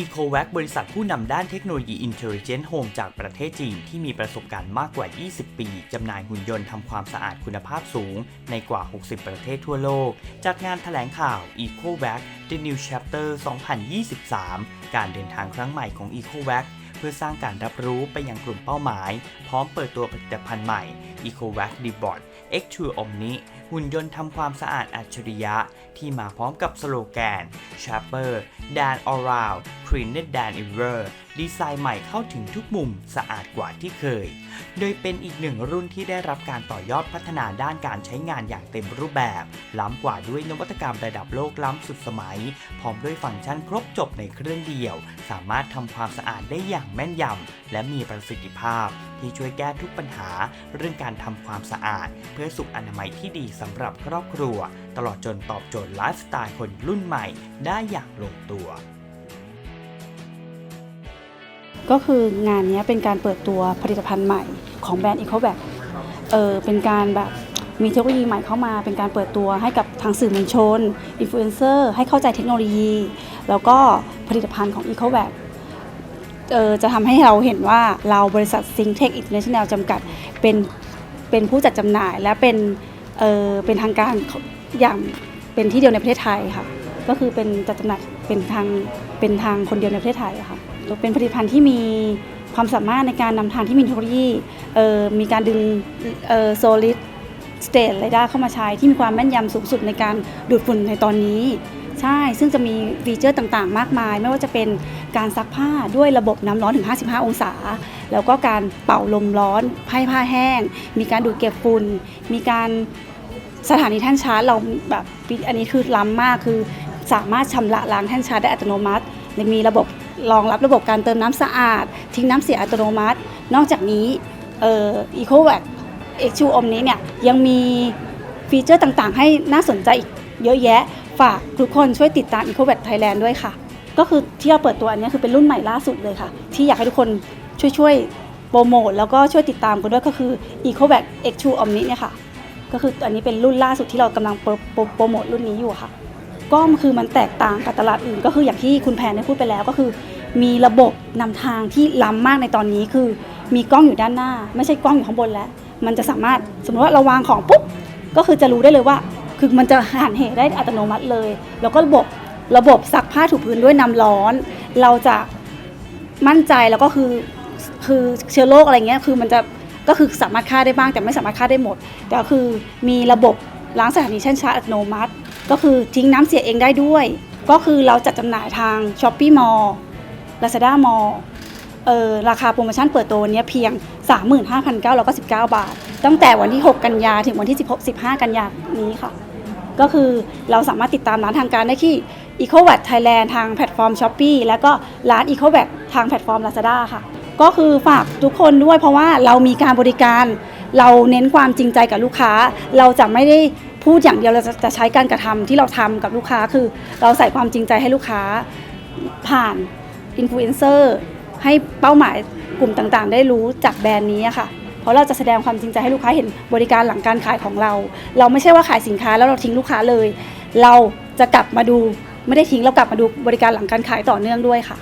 EcoVac บริษัทผู้นำด้านเทคโนโลยี Intelligent Home จากประเทศจีนที่มีประสบการณ์มากกว่า 20 ปี จำหน่ายหุ่นยนต์ทำความสะอาดคุณภาพสูง ในกว่า 60 ประเทศทั่วโลก จากงานแถลงข่าว EcoVac The New Chapter 2023 การเดินทางครั้งใหม่ของ EcoVac เพื่อสร้างการรับรู้ไปยังกลุ่มเป้าหมาย พร้อมเปิดตัวผลิตภัณฑ์ใหม่ EcoVac d b o t X2 Omni หุ่นยนต์ทำความสะอาดอัจฉริยะ ที่มาพร้อมกับสโลแกน Sharper Dan Around Cleaner Than Ever ดีไซน์ใหม่เข้าถึงทุกมุมสะอาดกว่าที่เคย โดยเป็นอีกหนึ่งรุ่นที่ได้รับการต่อยอดพัฒนาด้านการใช้งานอย่างเต็มรูปแบบ ล้ำกว่าด้วยนวัตกรรมระดับโลกล้ำสุดสมัย พร้อมด้วยฟังก์ชันครบจบในเครื่องเดียว สามารถทำความสะอาดได้อย่างแม่นยำและมีประสิทธิภาพ ที่ช่วยแก้ทุกปัญหา เรื่องการทำความสะอาด เพื่อสุขอนามัยที่ดีสำหรับครอบครัว ตลอดจนตอบโจทย์ไลฟ์สไตล์คนรุ่นใหม่ ได้อย่างลงตัว ก็คืองานนี้เป็นการเปิดตัวผลิตภัณฑ์ใหม่ของแบรนด์ EcoVac เออเป็นการแบบมีเทคโนโลยีใหม่เข้ามา เป็นการเปิดตัวให้กับทางสื่อมวลชนอินฟลูเอนเซอร์ให้เข้าใจเทคโนโลยี แล้วก็ผลิตภัณฑ์ของ EcoVac เออจะทำให้เราเห็นว่าเราบริษัท Syntech International จำกัดเป็นเป็นผู้จัดจำหน่ายและเป็นเออเป็นทางการอย่างเป็นที่เดียวในประเทศไทยค่ะ ก็คือเป็นจัดจำหน่ายเป็นทางเป็นทางคนเดียวในประเทศไทยค่ะ เป็นผลิตภัณฑ์ที่มีความสามารถในการนำทางที่มีเทคโนโลยีมีการดึงเอ่อ solid state radar เข้ามาใช้ที่มีความแม่นยำสูงสุดในการดูดฝุ่นในตอนนี้ ใช่ ซึ่งจะมีฟีเจอร์ต่างๆ มากมาย ไม่ว่าจะเป็นการซักผ้าด้วยระบบน้ำร้อนถึง 55 องศา แล้วก็การเป่าลมร้อนให้ผ้าแห้ง มีการดูดเก็บฝุ่น มีการสถานีแท่นชาร์จเราแบบอันนี้คือล้ำมากคือสามารถชำระล้างแท่นชาร์จได้อัตโนมัติ มีระบบ รองรับระบบการเติมน้ำสะอาด ทิ้งน้ำเสียอัตโนมัติ นอกจากนี้เอ่อ EcoVac X2 อมนี้เนี่ยยังมีฟีเจอร์ต่างๆ ให้น่าสนใจอีกเยอะแยะ ฝากทุกคนช่วยติดตาม EcoVac Thailand ด้วยค่ะ ก็คือที่เราเปิดตัวอันนี้คือเป็นรุ่นใหม่ล่าสุดเลยค่ะ ที่อยากให้ทุกคนช่วยๆโปรโมทแล้วก็ช่วยติดตามกันด้วยก็คือ EcoVac X2 Omni เนี่ยค่ะ ก็คืออันนี้เป็นรุ่นล่าสุดที่เรากำลังโปรโปรโปรโมทรุ่นนี้อยู่ค่ะ ก็คือมันแตกต่างกับตลาดอื่น ก็คืออย่างที่คุณแพนได้พูดไปแล้วก็คือ มีระบบนำทางที่ล้ำมากในตอนนี้คือ มีกล้องอยู่ด้านหน้า ไม่ใช่กล้องอยู่ข้างบนแล้ว มันจะสามารถสมมติว่าเราวางของปุ๊บก็คือจะรู้ได้เลยว่า คือมันจะหันเหได้อัตโนมัติเลย แล้วก็ระบบระบบซักผ้าถูพื้นด้วยน้ำร้อน เราจะมั่นใจแล้วก็คือคือเชื้อโรคอะไรเงี้ยคือมันจะก็คือสามารถฆ่าได้บ้างแต่ไม่สามารถฆ่าได้หมด แต่ก็คือมีระบบล้างสถานีแช่นช้าอัตโนมัติ ก็คือทิ้งน้ำเสียเองได้ด้วย ก็คือเราจัดจำหน่ายทาง s h o p e e Mall Lazada Mall เออราคาโปรโมชั่นเปิดตัววันนี้เพียง 35,999 บาท ตั้งแต่วันที่ 6 กันยาถึงวันที่ 16 15 กันยานี้ค่ะ ก็คือเราสามารถติดตามร้านทางการได้ที่ EcoVac Thailand ทางแพลตฟอร์ม Shopee แล้วก็ร้าน EcoVac ทางแพลตฟอร์ม Lazada ค่ะ ก็คือฝากทุกคนด้วยเพราะว่าเรามีการบริการ เราเน้นความจริงใจกับลูกค้า เราจะไม่ได้ พูดอย่างเดียวเราจะจะใช้การกระทำที่เราทำกับลูกค้าคือ เราใส่ความจริงใจให้ลูกค้าผ่านอินฟลูเอนเซอร์ให้เป้าหมายกลุ่มต่างๆ ได้รู้จากแบรนด์นี้ค่ะ เพราะเราจะแสดงความจริงใจให้ลูกค้าเห็นบริการหลังการขายของเรา เราไม่ใช่ว่าขายสินค้าแล้วเราทิ้งลูกค้าเลย เราจะกลับมาดูไม่ได้ทิ้งเรากลับมาดูบริการหลังการขายต่อเนื่องด้วยค่ะ